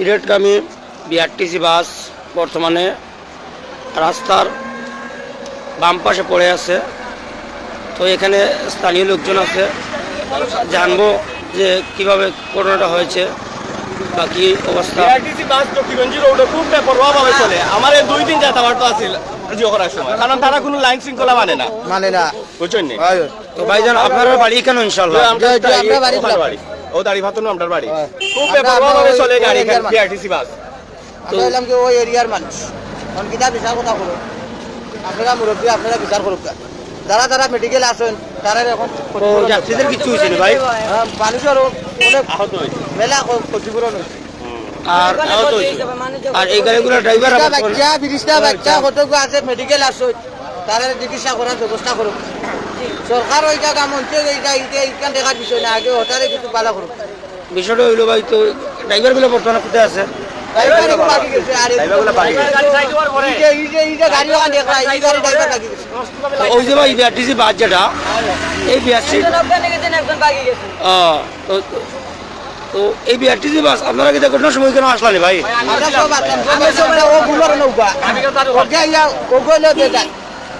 সিলেটগামী BRTC বাস বর্তমানে রাস্তার বাম পাশে পড়ে আছে। তো এখানে স্থানীয় লোকজন আছে। জানব যে কীভাবে ঘটনাটা হয়েছে বাকি অবস্থা। বিআরটিসি বাস চকিগঞ্জি রোডে খুব চলে। আমার এই দুই দিন যাতায়াত তো আছিল কারণ তারা কোনো লাইন শৃঙ্খলা মানে না। মানে না। বুঝছেন তো ভাইজান আপনার বাড়ি কেন ইনশাল্লাহ আমরা বাড়ি? ও দাড়ি ভাতন আমরা বাড়ি। হয়। খুব আমরা- বেপরোয়া ভাবে চলে গাড়ি। বিআরটিসি বাস আমরা এলাম কি ওই এরিয়ার মানুষ। এখন কিতা বিচার কথা করো আপনারা মুরব্বী আপনারা বিচার করুক। যারা যারা মেডিকেল আসেন তারা এখন তো যাত্রীদের কিচ্ছু হয়েছে না ভাই? হ্যাঁ, মানুষেরও অনেক আহত হয়েছে মেলা ক্ষতিপূরণ হয়েছে আর আহত হয়েছে আর এই গাড়িগুলো ড্রাইভার বাচ্চা বিশটা বাচ্চা কতগুলো আছে মেডিকেল আসেন তারা চিকিৎসা করার ব্যবস্থা করুক। সরকার এইটা এইটা এইখান দেখার বিষয় না আগে হঠাৎ কিছু পালা করুক বিষয়টা হইল ভাই তো ড্রাইভারগুলো বর্তমানে কোথায় আছে ড্রাইভার বাকি গেছে আর এই- ড্রাইভারগুলো বাকি গেছে। এই যে- এই এই যে গাড়ি ওখানে দেখা, এই গাড়ি ড্রাইভার বাকি গেছে। তো ওই যে ভাই বিআরটিসি বাস যেটা এই বিআরসি তো তো এই বিআরটিসি বাস আপনারা কি ঘটনার সময় কেন আসলানি ভাই আমরা সব আসলাম, সব। ওকে ইয়া,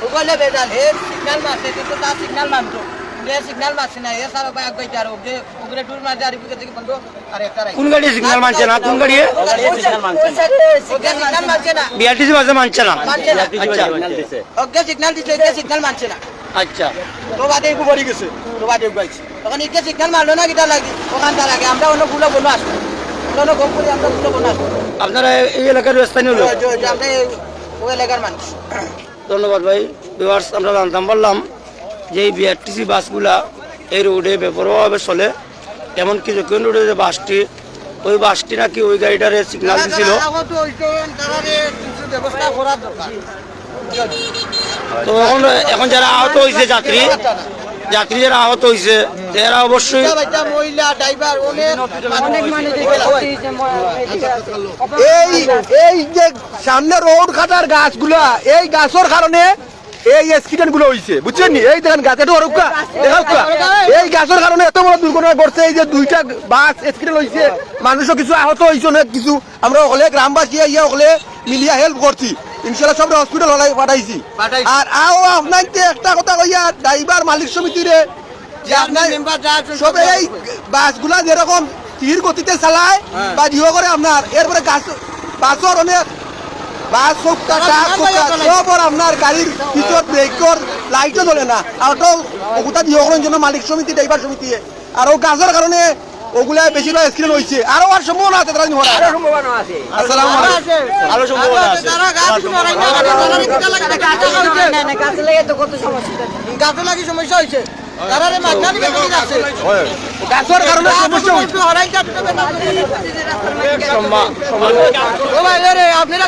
ওগলে বেজাল, হে signal মারছে, কিন্তু তার signal মানতো। হে signal মারছে না, হে সারা বাইক গইছে আর ওকে- ওগুলো tour মারছে আর থেকে বন্ধ, আর একটা কোন গাড়ি সিগন্যাল মানছে না কোন গাড়ি ওকে signal মারছে না, বিআরটিসি বাসে মানছে না মানছে না। আচ্ছা ওকে signal দিছে, একে signal মানছে না। আচ্ছা তো বাদে একটু পড়ে গেছে, তো বাদে গাইছে। তখন একে signal মারলো না, কিটা লাগি? ওখান থেকে লাগে, আমরা অন্য বুলো বনো আসব। অন্য গম করে আমরা বুলো বনো আসব। আপনারা এই এলাকার স্থানীয় লোক যে- যে- যে আমরা ওই এলাকার মানুষ ধন্যবাদ ভাই। বিভার্স আমরা জানতাম পারলাম যে এই বিআরটিসি বাসগুলা এই রোডে বেপরোয়াভাবে চলে। এমনকি যখন রোডে যে বাসটি ওই বাসটি নাকি ওই গাড়িটারে সিগনাল দিছিল। তো এখন এখন যারা আহত হয়েছে যাত্রী যাত্রী যারা আহত হয়েছে। তারা অবশ্যই এই এই যে সামনে রোড কাটার গাছগুলা এই গাছের কারণে এই অ্যাক্সিডেন্টগুলো হয়েছে বুঝছেন নি? এই দেখেন গাছ এটা অরুকা দেখাউকা এই গাছের কারণে এত বড় দুর্ঘটনা ঘটছে এই যে দুইটা বাস অ্যাক্সিডেন্ট হয়েছে মানুষও কিছু আহত হয়েছে অনেক কিছু। আমরা ওখানে গ্রামবাসী ইয়া ওখানে মিলিয়া হেল্প করছি। ইনশাল্লাহ সব হসপিটাল হলাই পাঠাইছি। আর আও আপনার একটা কথা কইয়া ড্রাইভার মালিক সমিতিরে সব এই বাসগুলা যেরকম স্থির গতিতে চালায় বা জিও করে আপনার এরপরে গাছ বাসর অনেক বাস সব আপনার গাড়ির ভিতর ব্রেকর লাইটও জ্বলে না। আর তো ওগুলা জিও করার জন্য মালিক সমিতি ড্রাইভার সমিতি। আর ও গাছের কারণে ওগুলা বেশিরভাগ স্ক্রিন হয়েছে আরও আর সম্ভাবনা আছে তারা নিহরা আসসালামু আলাইকুম। আরও সম্ভাবনা আছে। গাছে লাগি সমস্যা হয়েছে তারা আছে গাছের কারণে সমস্যা হরাই সম্মান ও ভাই রে আপনারা